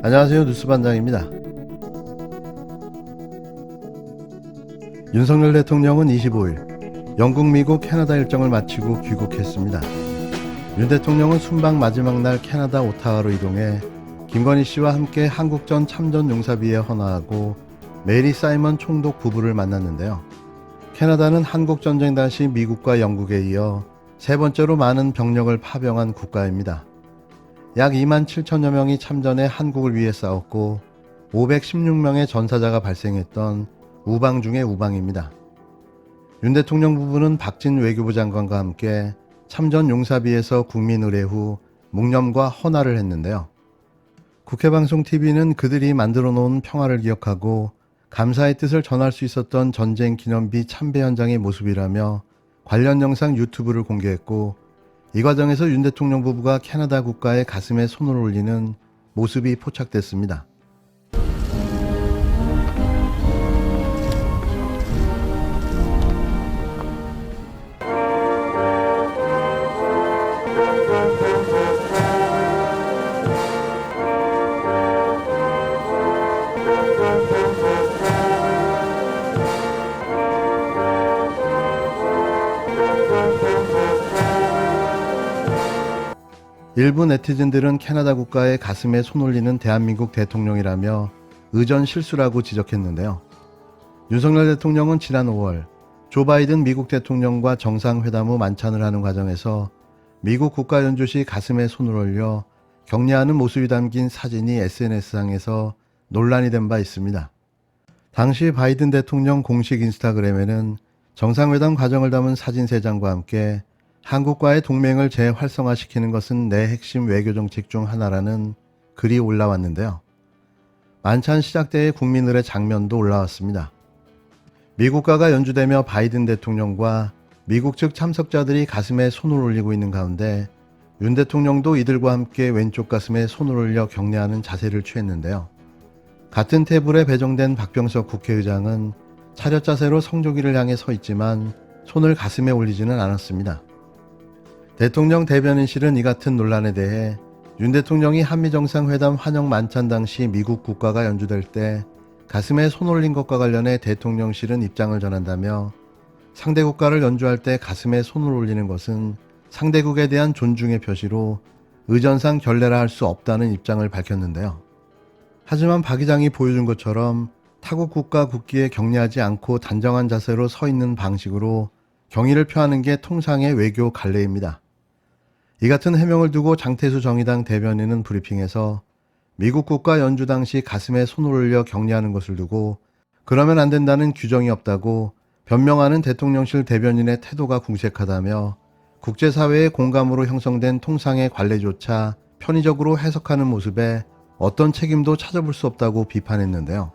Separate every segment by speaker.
Speaker 1: 안녕하세요 뉴스반장입니다. 윤석열 대통령은 25일 영국, 미국, 캐나다 일정을 마치고 귀국했습니다. 윤 대통령은 순방 마지막 날 캐나다 오타와로 이동해 김건희 씨와 함께 한국전 참전 용사비에 헌화하고 메리 사이먼 총독 부부를 만났는데요. 캐나다는 한국 전쟁 당시 미국과 영국에 이어 세 번째로 많은 병력을 파병한 국가입니다. 약 2만 7천여 명이 참전해 한국을 위해 싸웠고 516명의 전사자가 발생했던 우방 중의 우방입니다. 윤 대통령 부부는 박진 외교부 장관과 함께 참전 용사비에서 국민 의례 후 묵념과 헌화를 했는데요. 국회방송 TV는 그들이 만들어 놓은 평화를 기억하고 감사의 뜻을 전할 수 있었던 전쟁 기념비 참배 현장의 모습이라며 관련 영상 유튜브를 공개했고 이 과정에서 윤 대통령 부부가 캐나다 국가의 가슴에 손을 올리는 모습이 포착됐습니다. 일부 네티즌들은 캐나다 국가의 가슴에 손 올리는 대한민국 대통령이라며 의전 실수라고 지적했는데요. 윤석열 대통령은 지난 5월 조 바이든 미국 대통령과 정상회담 후 만찬을 하는 과정에서 미국 국가 연주시 가슴에 손을 올려 격려하는 모습이 담긴 사진이 SNS상에서 논란이 된 바 있습니다. 당시 바이든 대통령 공식 인스타그램에는 정상회담 과정을 담은 사진 3장과 함께 한국과의 동맹을 재활성화시키는 것은 내 핵심 외교 정책 중 하나라는 글이 올라왔는데요. 만찬 시작 때의 국민들의 장면도 올라왔습니다. 미국가가 연주되며 바이든 대통령과 미국 측 참석자들이 가슴에 손을 올리고 있는 가운데 윤 대통령도 이들과 함께 왼쪽 가슴에 손을 올려 격려하는 자세를 취했는데요. 같은 테이블에 배정된 박병석 국회의장은 차렷 자세로 성조기를 향해 서 있지만 손을 가슴에 올리지는 않았습니다. 대통령 대변인실은 이 같은 논란에 대해 윤 대통령이 한미 정상회담 환영 만찬 당시 미국 국가가 연주될 때 가슴에 손 올린 것과 관련해 대통령실은 입장을 전한다며 상대 국가를 연주할 때 가슴에 손을 올리는 것은 상대국에 대한 존중의 표시로 의전상 결례라 할 수 없다는 입장을 밝혔는데요. 하지만 박 의장이 보여준 것처럼 타국 국가 국기에 격려하지 않고 단정한 자세로 서 있는 방식으로 경의를 표하는 게 통상의 외교 관례입니다. 이 같은 해명을 두고 장태수 정의당 대변인은 브리핑에서 미국 국가 연주 당시 가슴에 손을 올려 격려하는 것을 두고 그러면 안 된다는 규정이 없다고 변명하는 대통령실 대변인의 태도가 궁색하다며 국제사회의 공감으로 형성된 통상의 관례조차 편의적으로 해석하는 모습에 어떤 책임도 찾아볼 수 없다고 비판했는데요.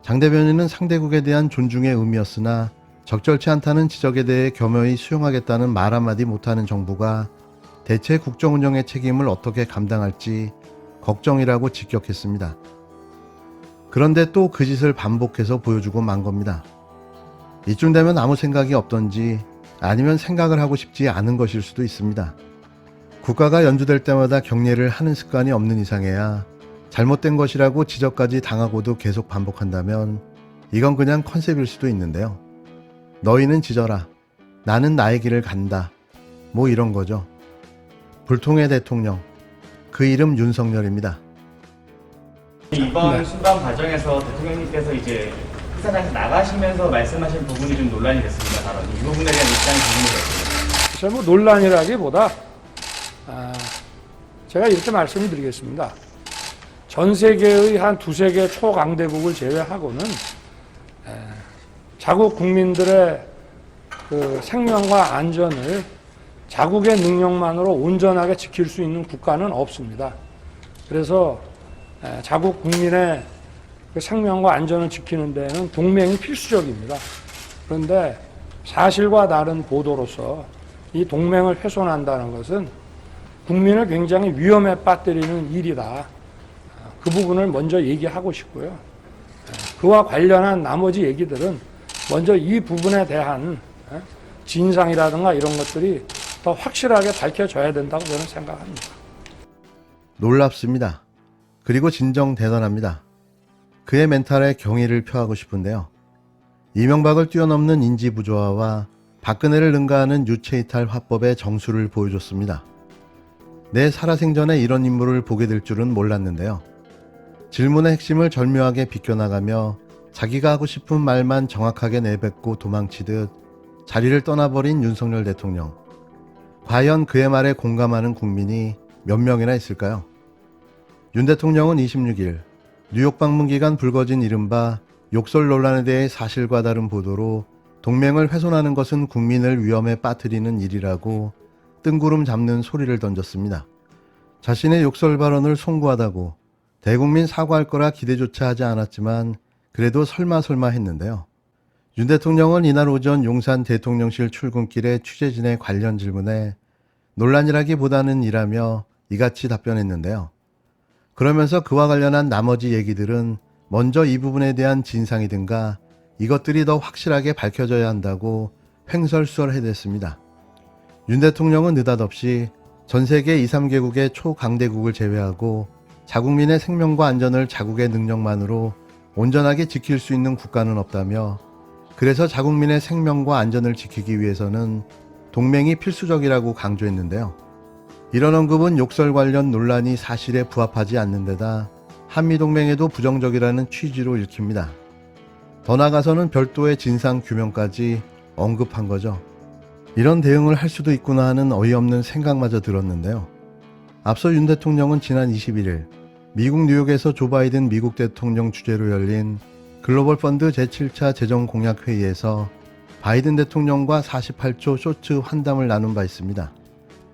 Speaker 1: 장 대변인은 상대국에 대한 존중의 의미였으나 적절치 않다는 지적에 대해 겸허히 수용하겠다는 말 한마디 못하는 정부가 대체 국정 운영의 책임을 어떻게 감당할지 걱정이라고 직격했습니다. 그런데 또 그 짓을 반복해서 보여주고 만 겁니다. 이쯤 되면 아무 생각이 없던지 아니면 생각을 하고 싶지 않은 것일 수도 있습니다. 국가가 연주될 때마다 격려를 하는 습관이 없는 이상해야 잘못된 것이라고 지적까지 당하고도 계속 반복한다면 이건 그냥 컨셉일 수도 있는데요. 너희는 지져라. 나는 나의 길을 간다. 뭐 이런 거죠. 불통의 대통령. 그 이름 윤석열입니다.
Speaker 2: 이번 순방 과정에서 대통령님께서 이제 회사장에서 나가시면서 말씀하신 부분이 좀 논란이 됐습니다. 바로 이 부분에 대한 입장이 궁금해요.
Speaker 3: 뭐 논란이라기보다 아, 제가 이렇게 말씀을 드리겠습니다. 전 세계의 한 두세 개 초강대국을 제외하고는 에, 자국 국민들의 그 생명과 안전을 자국의 능력만으로 온전하게 지킬 수 있는 국가는 없습니다. 그래서 에, 자국 국민의 그 생명과 안전을 지키는 데는 동맹이 필수적입니다. 그런데 사실과 다른 보도로서 이 동맹을 훼손한다는 것은 국민을 굉장히 위험에 빠뜨리는 일이다. 그 부분을 먼저 얘기하고 싶고요. 그와 관련한 나머지 얘기들은 먼저 이 부분에 대한 진상이라든가 이런 것들이 더 확실하게 밝혀져야 된다고 저는 생각합니다.
Speaker 1: 놀랍습니다. 그리고 진정 대단합니다. 그의 멘탈에 경의를 표하고 싶은데요. 이명박을 뛰어넘는 인지 부조화와 박근혜를 능가하는 유체이탈 화법의 정수를 보여줬습니다. 내 살아생전에 이런 인물을 보게 될 줄은 몰랐는데요. 질문의 핵심을 절묘하게 비껴나가며 자기가 하고 싶은 말만 정확하게 내뱉고 도망치듯 자리를 떠나버린 윤석열 대통령. 과연 그의 말에 공감하는 국민이 몇 명이나 있을까요? 윤 대통령은 26일 뉴욕 방문 기간 불거진 이른바 욕설 논란에 대해 사실과 다른 보도로 동맹을 훼손하는 것은 국민을 위험에 빠뜨리는 일이라고 뜬구름 잡는 소리를 던졌습니다. 자신의 욕설 발언을 송구하다고 대국민 사과할 거라 기대조차 하지 않았지만 그래도 설마 설마 했는데요. 윤 대통령은 이날 오전 용산 대통령실 출근길에 취재진의 관련 질문에 논란이라기보다는 이라며 이같이 답변했는데요. 그러면서 그와 관련한 나머지 얘기들은 먼저 이 부분에 대한 진상이든가 이것들이 더 확실하게 밝혀져야 한다고 횡설수설해댔습니다. 윤 대통령은 느닷없이 전 세계 2, 3개국의 초강대국을 제외하고 자국민의 생명과 안전을 자국의 능력만으로 온전하게 지킬 수 있는 국가는 없다며 그래서 자국민의 생명과 안전을 지키기 위해서는 동맹이 필수적이라고 강조했는데요. 이런 언급은 욕설 관련 논란이 사실에 부합하지 않는 데다 한미동맹에도 부정적이라는 취지로 읽힙니다. 더 나아가서는 별도의 진상 규명까지 언급한 거죠. 이런 대응을 할 수도 있구나 하는 어이없는 생각마저 들었는데요. 앞서 윤 대통령은 지난 21일 미국 뉴욕에서 조 바이든 미국 대통령 주재로 열린 글로벌 펀드 제7차 재정 공약 회의에서 바이든 대통령과 48초 쇼츠 환담을 나눈 바 있습니다.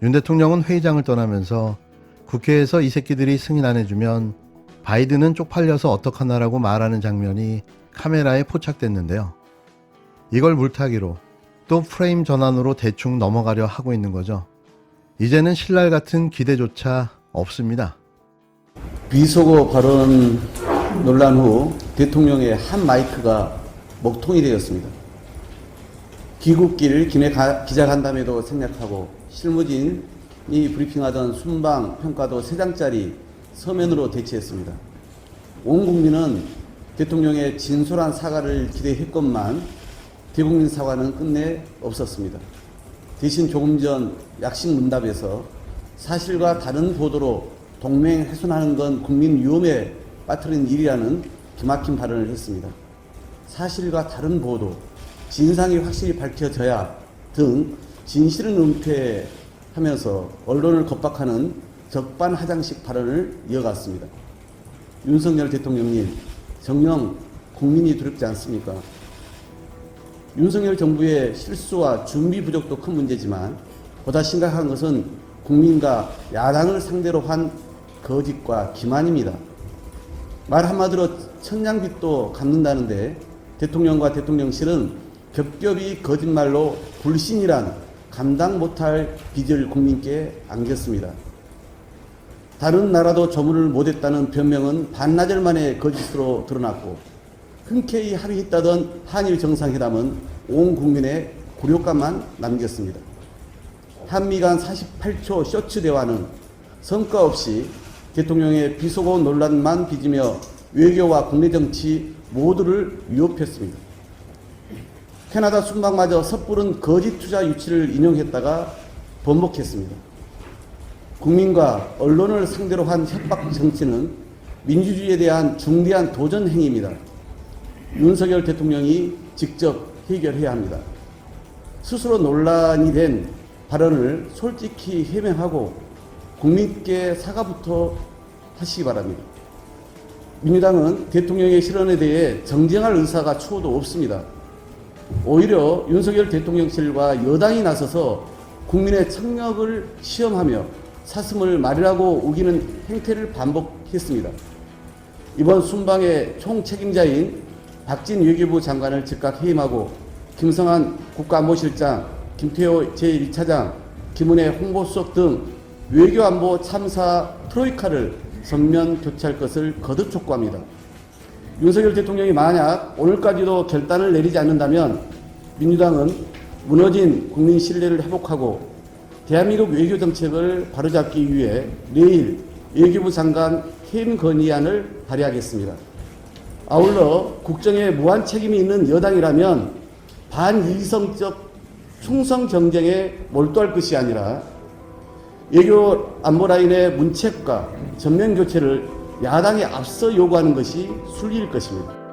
Speaker 1: 윤 대통령은 회의장을 떠나면서 국회에서 이 새끼들이 승인 안 해주면 바이든은 쪽팔려서 어떡하나라고 말하는 장면이 카메라에 포착됐는데요. 이걸 물타기로 또 프레임 전환으로 대충 넘어가려 하고 있는 거죠. 이제는 신랄 같은 기대조차 없습니다.
Speaker 4: 비속어 발언 논란 후 대통령의 한 마이크가 먹통이 되었습니다. 귀국길 가- 기자간담회도 생략하고 실무진이 브리핑하던 순방 평가도 3장짜리 서면으로 대체했습니다. 온 국민은 대통령의 진솔한 사과를 기대했건만 대국민 사과는 끝내 없었습니다. 대신 조금 전 약식 문답에서 사실과 다른 보도로 동맹 훼손하는 건 국민 위험에 빠뜨린 일이라는 기막힌 발언을 했습니다. 사실과 다른 보도, 진상이 확실히 밝혀져야 등 진실은 은폐하면서 언론을 겁박하는 적반하장식 발언을 이어갔습니다. 윤석열 대통령님, 정녕 국민이 두렵지 않습니까? 윤석열 정부의 실수와 준비 부족도 큰 문제지만 보다 심각한 것은 국민과 야당을 상대로 한 거짓과 기만입니다. 말 한마디로 천냥빚도 갚는다는데 대통령과 대통령실은 겹겹이 거짓말로 불신이란 감당 못할 빚을 국민께 안겼습니다. 다른 나라도 조문을 못했다는 변명은 반나절 만에 거짓으로 드러났고 흔쾌히 합의했다던 한일 정상회담은 온 국민의 굴욕감만 남겼습니다. 한미 간 48초 쇼츠 대화는 성과 없이 대통령의 비속어 논란만 빚으며 외교와 국내 정치 모두를 위협했습니다. 캐나다 순방마저 섣부른 거짓 투자 유치를 인용했다가 번복했습니다. 국민과 언론을 상대로 한 협박 정치는 민주주의에 대한 중대한 도전 행위입니다. 윤석열 대통령이 직접 해결해야 합니다. 스스로 논란이 된 발언을 솔직히 해명하고 국민께 사과부터 하시기 바랍니다. 민주당은 대통령의 실언에 대해 정쟁할 의사가 추호도 없습니다. 오히려 윤석열 대통령실과 여당이 나서서 국민의 청력을 시험하며 사슴을 말이라고 우기는 행태를 반복했습니다. 이번 순방의 총 책임자인 박진 외교부 장관을 즉각 해임하고 김성한 국가안보실장, 김태호 제1차장, 김은혜 홍보수석 등 외교안보 참사 트로이카를 전면 교체할 것을 거듭 촉구합니다. 윤석열 대통령이 만약 오늘까지도 결단을 내리지 않는다면 민주당은 무너진 국민 신뢰를 회복하고 대한민국 외교 정책을 바로잡기 위해 내일 외교부 장관 해임 건의안을 발의하겠습니다. 아울러 국정에 무한 책임이 있는 여당이라면 반이성적 충성 경쟁에 몰두할 것이 아니라 외교 안보 라인의 문책과 전면 교체를 야당에 앞서 요구하는 것이 순리일 것입니다.